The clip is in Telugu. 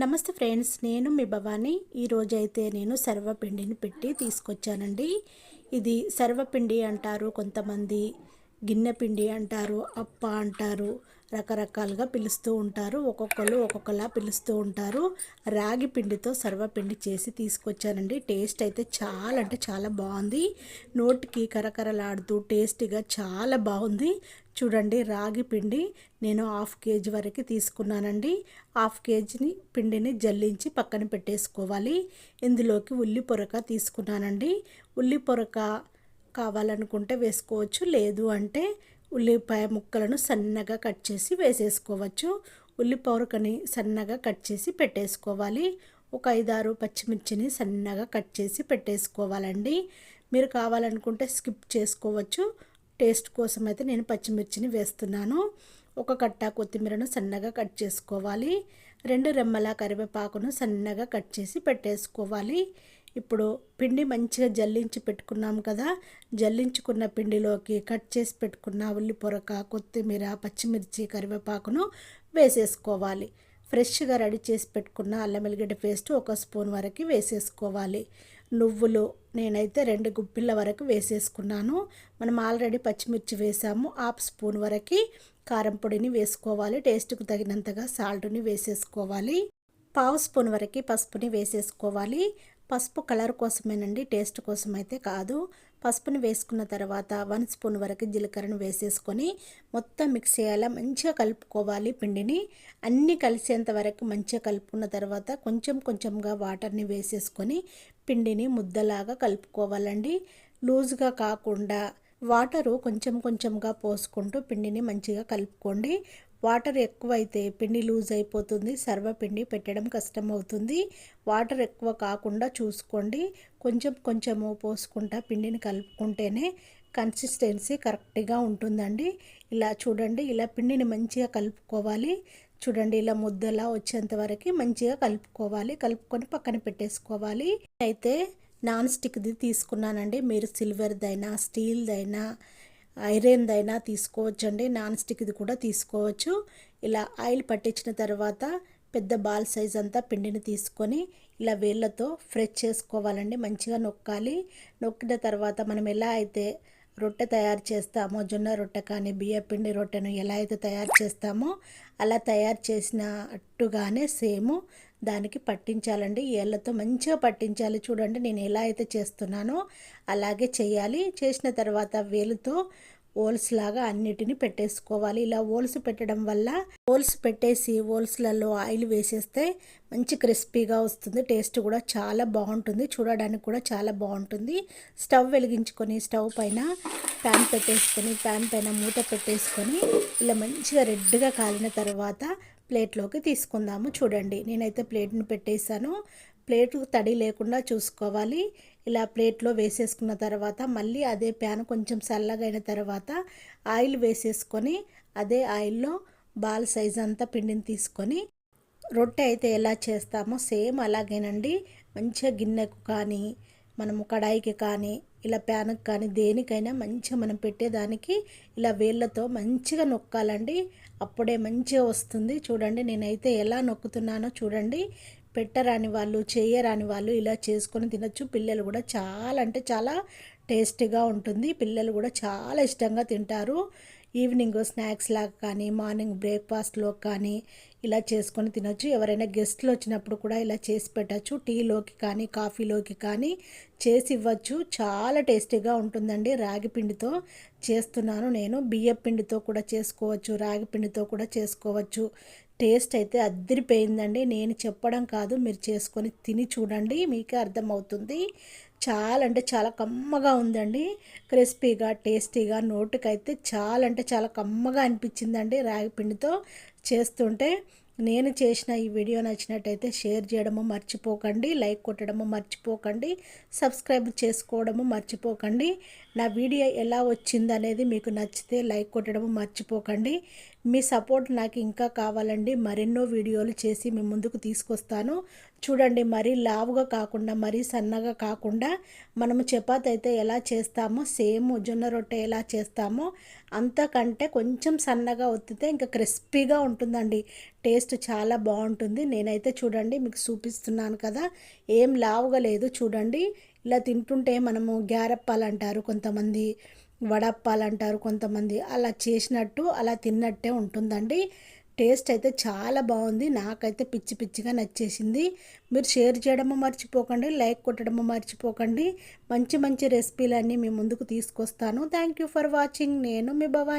నమస్తే ఫ్రెండ్స్ నేను మీ భవాని. ఈరోజు అయితే నేను సర్వపిండిని పెట్టి తీసుకొచ్చానండి. ఇది సర్వపిండి అంటారు కొంతమంది. గిన్నె పిండి అంటారు అప్ప అంటారు రకరకాలుగా పిలుస్తూ ఉంటారు. ఒక్కొక్కరు ఒక్కొక్కలా పిలుస్తూ ఉంటారు. రాగి పిండితో సర్వపిండి చేసి తీసుకొచ్చానండి టేస్ట్ అయితే చాలా అంటే చాలా బాగుంది. నోటికి కరకరలాడుతూ టేస్టీగా చాలా బాగుంది. చూడండి రాగి పిండి నేను హాఫ్ కేజీ వరకు తీసుకున్నానండి. హాఫ్ కేజీని పిండిని జల్లించి పక్కన పెట్టేసుకోవాలి. ఇందులోకి ఉల్లి పొరక తీసుకున్నానండి. ఉల్లి పొరక కావాలనుకుంటే వేసుకోవచ్చు. లేదు అంటే ఉల్లిపాయ ముక్కలను సన్నగా కట్ చేసి వేసేసుకోవచ్చు. ఉల్లిపౌరకని సన్నగా కట్ చేసి పెట్టేసుకోవాలి. ఒక ఐదారు పచ్చిమిర్చిని సన్నగా కట్ చేసి పెట్టేసుకోవాలండి. మీరు కావాలనుకుంటే స్కిప్ చేసుకోవచ్చు. టేస్ట్ కోసం అయితే నేను పచ్చిమిర్చిని వేస్తున్నాను. ఒక కట్ట కొత్తిమీరను సన్నగా కట్ చేసుకోవాలి. రెండు రెమ్మల కరివేపాకును సన్నగా కట్ చేసి పెట్టేసుకోవాలి. ఇప్పుడు పిండి మంచిగా జల్లించి పెట్టుకున్నాం కదా జల్లించుకున్న పిండిలోకి కట్ చేసి పెట్టుకున్న ఉల్లి పొరక కొత్తిమీర పచ్చిమిర్చి కరివేపాకును వేసేసుకోవాలి. ఫ్రెష్గా రెడీ చేసి పెట్టుకున్న అల్లం వెల్లిగడ్డ పేస్ట్ ఒక స్పూన్ వరకు వేసేసుకోవాలి. నువ్వులు నేనైతే రెండు గుప్పిళ్ళ వరకు వేసేసుకున్నాను. మనం ఆల్రెడీ పచ్చిమిర్చి వేసాము. హాఫ్ స్పూన్ వరకు కారం పొడిని వేసుకోవాలి. టేస్ట్కు తగినంతగా సాల్ట్ని వేసేసుకోవాలి. పావు స్పూన్ వరకు పసుపుని వేసేసుకోవాలి. పసుపు కలర్ కోసమేనండి టేస్ట్ కోసం అయితే కాదు. పసుపుని వేసుకున్న తర్వాత వన్ స్పూన్ వరకు జీలకర్రను వేసేసుకొని మొత్తం మిక్స్ చేయాలా మంచిగా కలుపుకోవాలి పిండిని. అన్నీ కలిసేంత వరకు మంచిగా కలుపుకున్న తర్వాత కొంచెం కొంచెంగా వాటర్ని వేసేసుకొని పిండిని ముద్దలాగా కలుపుకోవాలండి. లూజ్గా కాకుండా వాటరు కొంచెం కొంచెంగా పోసుకుంటూ పిండిని మంచిగా కలుపుకోండి. వాటర్ ఎక్కువైతే పిండి లూజ్ అయిపోతుంది సర్వపిండి పెట్టడం కష్టం అవుతుంది వాటర్ ఎక్కువ కాకుండా చూసుకోండి. కొంచెం కొంచెము పోసుకుంటా పిండిని కలుపుకుంటేనే కన్సిస్టెన్సీ కరెక్ట్గా ఉంటుందండి. ఇలా చూడండి ఇలా పిండిని మంచిగా కలుపుకోవాలి. చూడండి ఇలా ముద్దలా వచ్చేంత వరకు మంచిగా కలుపుకోవాలి. కలుపుకొని పక్కన పెట్టేసుకోవాలి. అయితే నాన్ స్టిక్ది తీసుకున్నానండి. మీరు సిల్వర్దైనా స్టీల్దైనా ఐరన్దైనా తీసుకోవచ్చండి నాన్ స్టిక్ది కూడా తీసుకోవచ్చు. ఇలా ఆయిల్ పట్టించిన తర్వాత పెద్ద బాల్ సైజ్ అంతా పిండిని తీసుకొని ఇలా వేళ్ళతో ఫ్రెష్ చేసుకోవాలండి మంచిగా నొక్కాలి. నొక్కిన తర్వాత మనం ఎలా అయితే రొట్టె తయారు చేస్తామో జొన్న రొట్టె కానీ బియ్యపిండి రొట్టెను ఎలా అయితే తయారు చేస్తామో అలా తయారు చేసినట్టుగానే సేమ్ దానికి పట్టించాలండి. ఏళ్ళతో మంచిగా పట్టించాలి. చూడండి నేను ఎలా అయితే చేస్తున్నానో అలాగే చేయాలి. చేసిన తర్వాత వేలుతో హోల్స్ లాగా అన్నిటిని పెట్టేసుకోవాలి. ఇలా హోల్స్ పెట్టడం వల్ల హోల్స్ పెట్టేసి హోల్స్లలో ఆయిల్ వేసేస్తే మంచి క్రిస్పీగా వస్తుంది. టేస్ట్ కూడా చాలా బాగుంటుంది. చూడడానికి కూడా చాలా బాగుంటుంది. స్టవ్ వెలిగించుకొని స్టవ్ పైన ప్యాన్ పెట్టేసుకొని ప్యాన్ పైన మూత పెట్టేసుకొని ఇలా మంచిగా రెడ్గా కాలిన తర్వాత ప్లేట్లోకి తీసుకుందాము. చూడండి నేనైతే ప్లేట్ని పెట్టేశాను. ప్లేట్ తడి లేకుండా చూసుకోవాలి. ఇలా ప్లేట్లో వేసేసుకున్న తర్వాత మళ్ళీ అదే ప్యాన్ కొంచెం చల్లగైన తర్వాత ఆయిల్ వేసేసుకొని అదే ఆయిల్లో బాల్ సైజ్ అంతా పిండిని తీసుకొని రొట్టె అయితే ఎలా చేస్తామో సేమ్ అలాగేనండి. మంచిగా గిన్నెకు కానీ మనము కడాయికి కానీ ఇలా ప్యాన్కి కానీ దేనికైనా మంచిగా మనం పెట్టేదానికి ఇలా వేళ్ళతో మంచిగా నొక్కాలండి. అప్పుడే మంచిగా వస్తుంది. చూడండి నేనైతే ఎలా నొక్కుతున్నానో చూడండి. పెట్టరాని వాళ్ళు చేయరాని వాళ్ళు ఇలా చేసుకొని తినచ్చు. పిల్లలు కూడా చాలా అంటే చాలా టేస్టీగా ఉంటుంది. పిల్లలు కూడా చాలా ఇష్టంగా తింటారు. ఈవినింగ్ స్నాక్స్ లాగా కానీ మార్నింగ్ బ్రేక్ఫాస్ట్లో కానీ ఇలా చేసుకొని తినొచ్చు. ఎవరైనా గెస్ట్లు వచ్చినప్పుడు కూడా ఇలా చేసి పెట్టచ్చు. టీలోకి కానీ కాఫీలోకి కానీ చేసి ఇవ్వచ్చు. చాలా టేస్టీగా ఉంటుందండి రాగి పిండితో చేస్తున్నాను నేను. బియ్య పిండితో కూడా చేసుకోవచ్చు రాగి పిండితో కూడా చేసుకోవచ్చు. టేస్ట్ అయితే అద్దరిపోయిందండి నేను చెప్పడం కాదు మీరు చేసుకొని తిని చూడండి మీకే అర్థమవుతుంది. చాలా అంటే చాలా కమ్మగా ఉందండి. క్రిస్పీగా టేస్టీగా నోటికైతే చాలా అంటే చాలా కమ్మగా అనిపించిందండి రాగి పిండితో చేస్తుంటే. నేను చేసిన ఈ వీడియో నచ్చినట్టయితే షేర్ చేయడము మర్చిపోకండి లైక్ కొట్టడము మర్చిపోకండి సబ్స్క్రైబ్ చేసుకోవడము మర్చిపోకండి. నా వీడియో ఎలా వచ్చిందనేది మీకు నచ్చితే లైక్ కొట్టడము మర్చిపోకండి. మీ సపోర్ట్ నాకు ఇంకా కావాలండి. మరెన్నో వీడియోలు చేసి మీ ముందుకు తీసుకొస్తాను. చూడండి మరీ లావుగా కాకుండా మరీ సన్నగా కాకుండా మనము చపాతి అయితే ఎలా చేస్తామో సేమ్ జొన్న రొట్టె ఎలా చేస్తామో అంతకంటే కొంచెం సన్నగా ఒత్తితే ఇంకా క్రిస్పీగా ఉంటుందండి. టేస్ట్ చాలా బాగుంటుంది. నేనైతే చూడండి మీకు చూపిస్తున్నాను కదా. ఏం లావుగా లేదు చూడండి. ఇలా తింటుంటే మనము గ్యారప్పాలంటారు కొంతమంది. వడప్పాలు అంటారు కొంతమంది. అలా చేసినట్టు అలా తిన్నట్టే ఉంటుందండి. టేస్ట్ అయితే చాలా బాగుంది. నాకైతే పిచ్చి పిచ్చిగా నచ్చేసింది. మీరు షేర్ చేయడము మర్చిపోకండి లైక్ కొట్టడము మర్చిపోకండి. మంచి మంచి రెసిపీలన్నీ మీ ముందుకు తీసుకొస్తాను. Thank you for watching. నేను మీ భవాని.